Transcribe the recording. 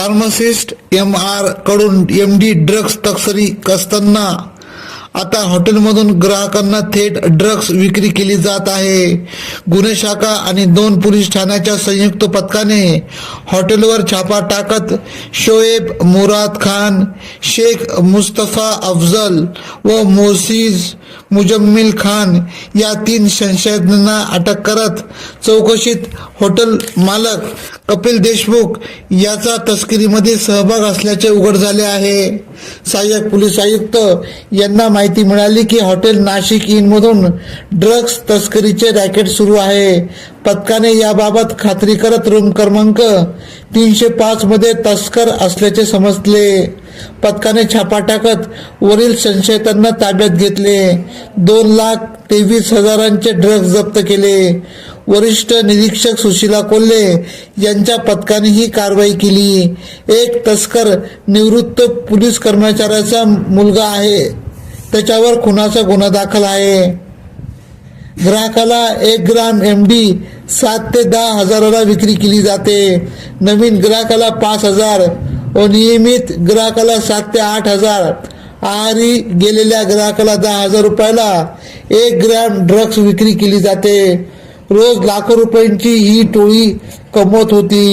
Pharmacist M आरकडून M D drugs तस्करी कसताना आता हॉटेलमधून ग्राहकांना थेट ड्रग्स विक्री केली जात आहे. गुन्हे शाखा आणि दोन पोलीस ठाण्याच्या संयुक्त पथकाने हॉटेलवर छापा टाकत शोएब मुराद खान शेख मुस्तफा अफजल व मोसीज मुजम्मिल खान या तीन संशयितांना अटक करत चौकशीत हॉटेल मालक कपिल देशमुख याचा तस्करीमध्ये सहभाग असल्याचे उघड झाले आहे. सहाय्यक पोलीस आयुक्त यांना माहिती मिळाली की हॉटेल नाशिक इनमधून ड्रग्ज तस्करीचे रॅकेट सुरू आहे. पथकाने याबाबत खात्री करत रूम क्रमांक तीनशे पाच मध्ये तस्कर असल्याचे समजले. पथकाने छापा टाकत वरील संशयितांना ताब्यात घेतले. दोन लाख तेवीस हजारांचे ड्रग्ज जप्त केले. वरिष्ठ निरीक्षक सुशीला कोल्हे यांच्या पथकाने ही कारवाई केली. एक तस्कर निवृत्त पोलीस कर्मचाऱ्याचा मुलगा आहे. त्याच्यावर खुनाचा गुन्हा दाखल आहे. ग्राहकाला एक ग्राम एम डी सात ते दहा हजाराला विक्री केली जाते. नवीन ग्राहकाला पाच हजार व नियमित ग्राहकाला सात ते आठ हजार. आहारी गेलेल्या ग्राहकाला दहा हजार रुपयाला एक ग्रॅम ड्रग्स विक्री केली जाते. रोज लाखो रुपयांची ही टोळी कमवत होती.